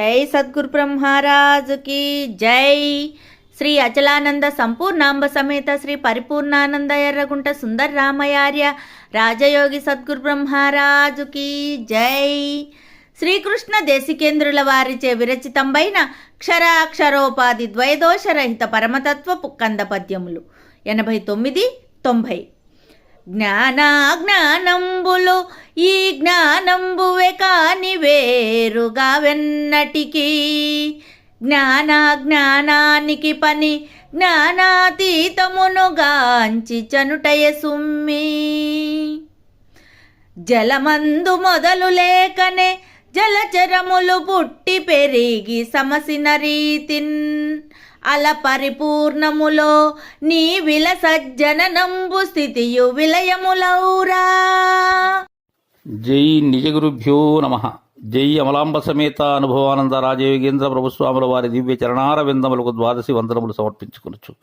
జై సద్గురు బ్రహ్మరాజుకి జై. శ్రీ అచలానంద సంపూర్ణాంబ సమేత శ్రీ పరిపూర్ణానంద ఎర్రగుంట సుందర రామయార్య రాజయోగి సద్గురు బ్రహ్మరాజుకి జై. శ్రీకృష్ణ దేశికేంద్రుల వారిచే విరచితంబైన క్షరాక్షరోపాధి ద్వైదోషరహిత పరమతత్వపు కంద పద్యములు ఎనభై తొమ్మిది తొంభై. జ్ఞానాజ్ఞానంబులు ఈ జ్ఞానంబువే కాని వేరుగా వెన్నటికి. జ్ఞానాజ్ఞానానికి పని జ్ఞానాతీతమునుగాంచి చనుటయ సుమ్మి. జలమందు మొదలు లేకనే జలచరములు పుట్టి పెరిగి సమసిన రీతిన్ అల పరిపూర్ణములో నీ విలసజ్జననంబు స్థితియు విలయములౌరా. జై నిజగురుభ్యో నమ. జై అమలాంబ సమేత అనుభవానంద రాజయోగేంద్ర ప్రభుస్వాముల వారి దివ్య చరణార విందములకు ద్వాదశి వందనములు సమర్పించుకొనొచ్చు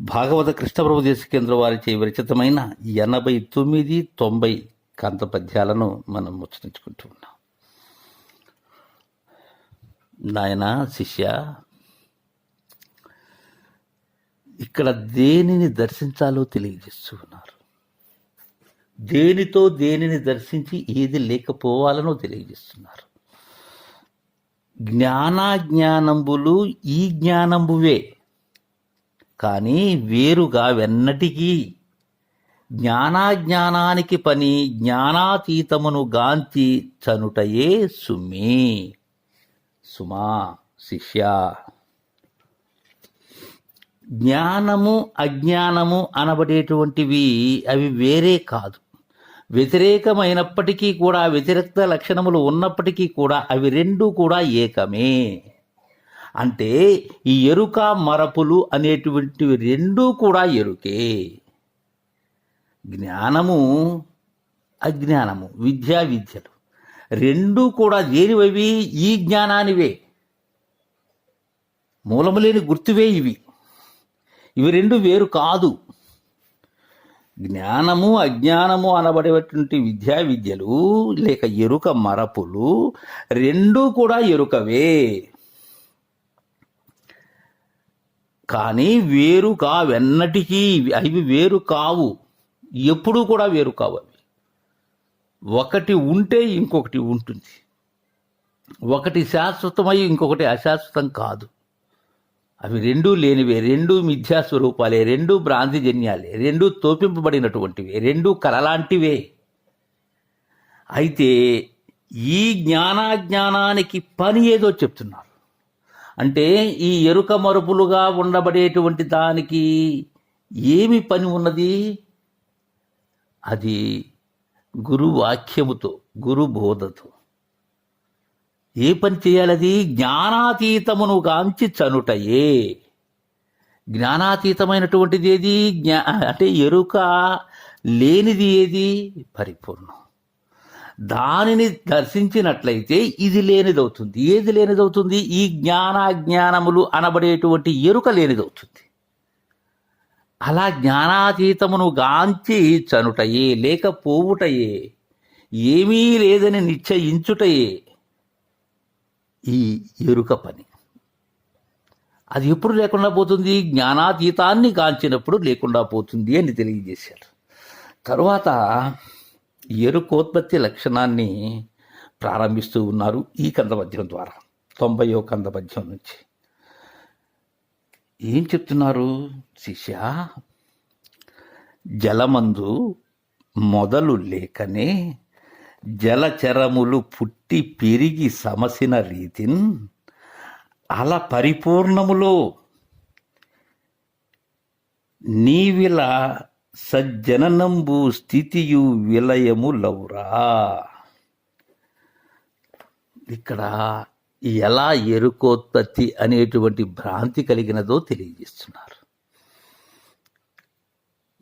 భాగవత కృష్ణప్రభు దేశకేంద్ర వారిచే విరచితమైన ఎనభై తొమ్మిది తొంభై కంత పద్యాలను మనం ముచ్చరించుకుంటూ ఉన్నాం. నాయన శిష్య ఇక్కడ దేనిని దర్శించాలో తెలియజేస్తున్నారు దేనితో దేనిని దర్శించి ఏది లేకపోవాలనో తెలియజేస్తున్నారు. జ్ఞానాజ్ఞానంబులు ఈ జ్ఞానంబువే. కానీ వేరుగా వెన్నటికీ జ్ఞానాజ్ఞానానికి పని జ్ఞానాతీతమును గాంతి చనుటయే సుమి. సుమా శిష్య. జ్ఞానము అజ్ఞానము అనబడేటువంటివి అవి వేరే కాదు. వ్యతిరేకమైనప్పటికీ కూడా వ్యతిరేక్త లక్షణములు ఉన్నప్పటికీ కూడా అవి రెండు కూడా ఏకమే. అంటే ఈ ఎరుక మరపులు అనేటువంటివి రెండూ కూడా ఎరుకే. జ్ఞానము అజ్ఞానము విద్యా విద్యలు రెండూ కూడా దేనివవి ఈ జ్ఞానానివే. మూలము లేని గుర్తువే ఇవి. ఇవి రెండు వేరు కాదు. జ్ఞానము అజ్ఞానము అనబడేటువంటి విద్యా విద్యలు లేక ఎరుక మరపులు రెండూ కూడా ఎరుకవే. కానీ వేరు కావెన్నటికీ అవి వేరు కావు. ఎప్పుడూ కూడా వేరు కావు అవి. ఒకటి ఉంటే ఇంకొకటి ఉంటుంది. ఒకటి శాశ్వతమై ఇంకొకటి అశాశ్వతం కాదు. అవి రెండూ లేనివే రెండూ మిథ్యా స్వరూపాలే రెండూ భ్రాంతిజన్యాలే రెండూ తోపింపబడినటువంటివే రెండూ కలలాంటివే. అయితే ఈ జ్ఞానాజ్ఞానానికి పని ఏదో చెప్తున్నారు. అంటే ఈ ఎరుక మరుపులుగా ఉండబడేటువంటి దానికి ఏమి పని ఉన్నది? అది గురు వాక్యముతో ఏ పని చేయాలది? జ్ఞానాతీతమును గాంచి చనుటయే. జ్ఞానాతీతమైనటువంటిది ఏది? జ్ఞా అంటే ఎరుక లేనిది ఏది? పరిపూర్ణం. దానిని దర్శించినట్లయితే ఇది లేనిదవుతుంది. ఏది లేనిదవుతుంది? ఈ జ్ఞానాజ్ఞానములు అనబడేటువంటి ఎరుక లేనిదవుతుంది. అలా జ్ఞానాతీతమును గాంచి చనుటయే లేక పోవుటయే ఏమీ లేదని నిశ్చయించుటయే ఈ ఎరుక పని. అది ఎప్పుడు లేకుండా పోతుంది? జ్ఞానాతీతాన్ని కాంచినప్పుడు లేకుండా పోతుంది అని తెలియజేశారు. తరువాత ఎరుకోత్పత్తి లక్షణాన్ని ప్రారంభిస్తూ ఉన్నారు ఈ కందపద్యం ద్వారా తొంభయో కందపద్యం నుంచి. ఏం చెప్తున్నారు శిష్య? జలమందు మొదలు లేకనే జలచరములు పుట్టి పెరిగి సమసిన రీతిన్ అల పరిపూర్ణములో నీవిల సజ్జననంబు స్థితియు విలయము లౌరా. ఇక్కడ ఎలా ఎరుకోత్పత్తి అనేటువంటి భ్రాంతి కలిగినదో తెలియజేస్తున్నారు.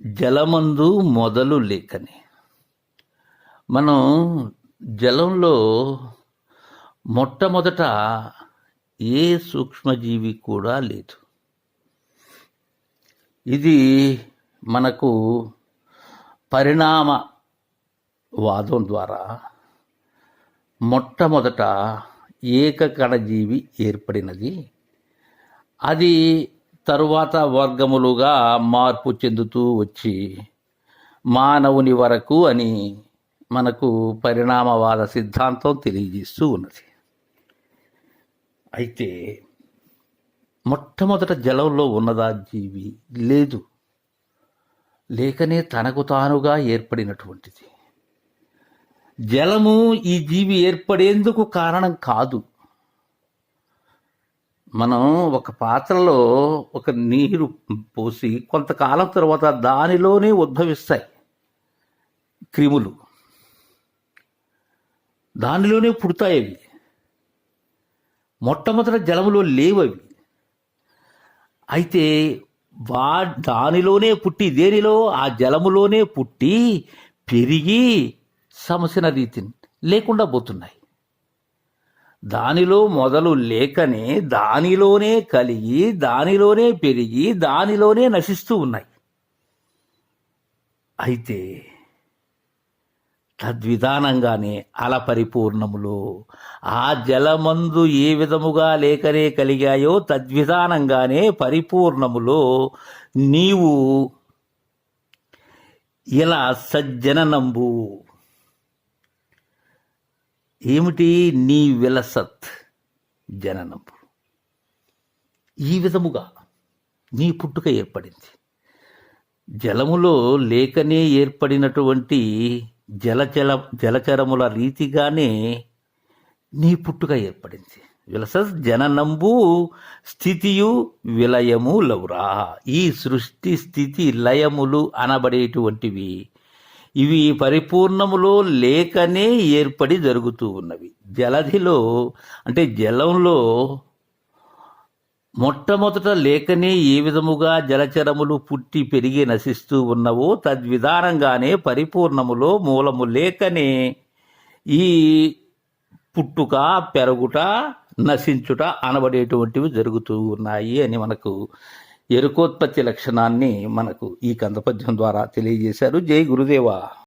జలమందు మొదలు లేకని మనం జలంలో మొట్టమొదట ఏ సూక్ష్మజీవి కూడా లేదు. ఇది మనకు పరిణామ వాదం ద్వారా మొట్టమొదట ఏకకణజీవి ఏర్పడినది. అది తరువాత వర్గములుగా మార్పు చెందుతూ వచ్చి మానవుని వరకు అని మనకు పరిణామవాద సిద్ధాంతం తెలియజేస్తూ ఉన్నది. అయితే మొట్టమొదట జలంలో ఉన్నదా జీవి? లేదు. లేకనే తనకు తానుగా ఏర్పడినటువంటిది. జలము ఈ జీవి ఏర్పడేందుకు కారణం కాదు. మనం ఒక పాత్రలో ఒక నీరు పోసి కొంతకాలం తర్వాత దానిలోనే ఉద్భవిస్తాయి క్రిములు. దానిలోనే పుడతాయి అవి. మొట్టమొదట జలములో లేవు అవి. అయితే వా దానిలోనే పుట్టి దేనిలో? ఆ జలములోనే పుట్టి పెరిగి సమసిన రీతిని లేకుండా పోతున్నాయి. దానిలో మొదలు లేకనే దానిలోనే కలిగి దానిలోనే పెరిగి దానిలోనే నశిస్తూ ఉన్నాయి. అయితే తద్విధానంగానే అల పరిపూర్ణములో. ఆ జలమందు ఏ విధముగా లేకనే కలిగాయో తద్విధానంగానే పరిపూర్ణములో. నీవు ఇలా సజ్జననంబు. ఏమిటి? నీ విలసత్ జననంబు. ఈ విధముగా నీ పుట్టుక ఏర్పడింది. జలములో లేకనే ఏర్పడినటువంటి జలచల జలచరముల రీతిగానే నీ పుట్టుక ఏర్పడింది. విలస జననంబు స్థితియు విలయము లవురా ఈ సృష్టి స్థితి లయములు అనబడేటువంటివి. ఇవి పరిపూర్ణములో లేకనే ఏర్పడి జరుగుతూ ఉన్నవి. జలధిలో అంటే జలంలో మొట్టమొదట లేకనే ఏ విధముగా జలచరములు పుట్టి పెరిగి నశిస్తూ ఉన్నవో తద్విధానంగానే పరిపూర్ణములో మూలము లేకనే ఈ పుట్టుక పెరుగుట నశించుట అనబడేటువంటివి జరుగుతూ ఉన్నాయి అని మనకు ఎరుకోత్పత్తి లక్షణాన్ని మనకు ఈ కందపద్యం ద్వారా తెలియజేశారు. జై గురుదేవా.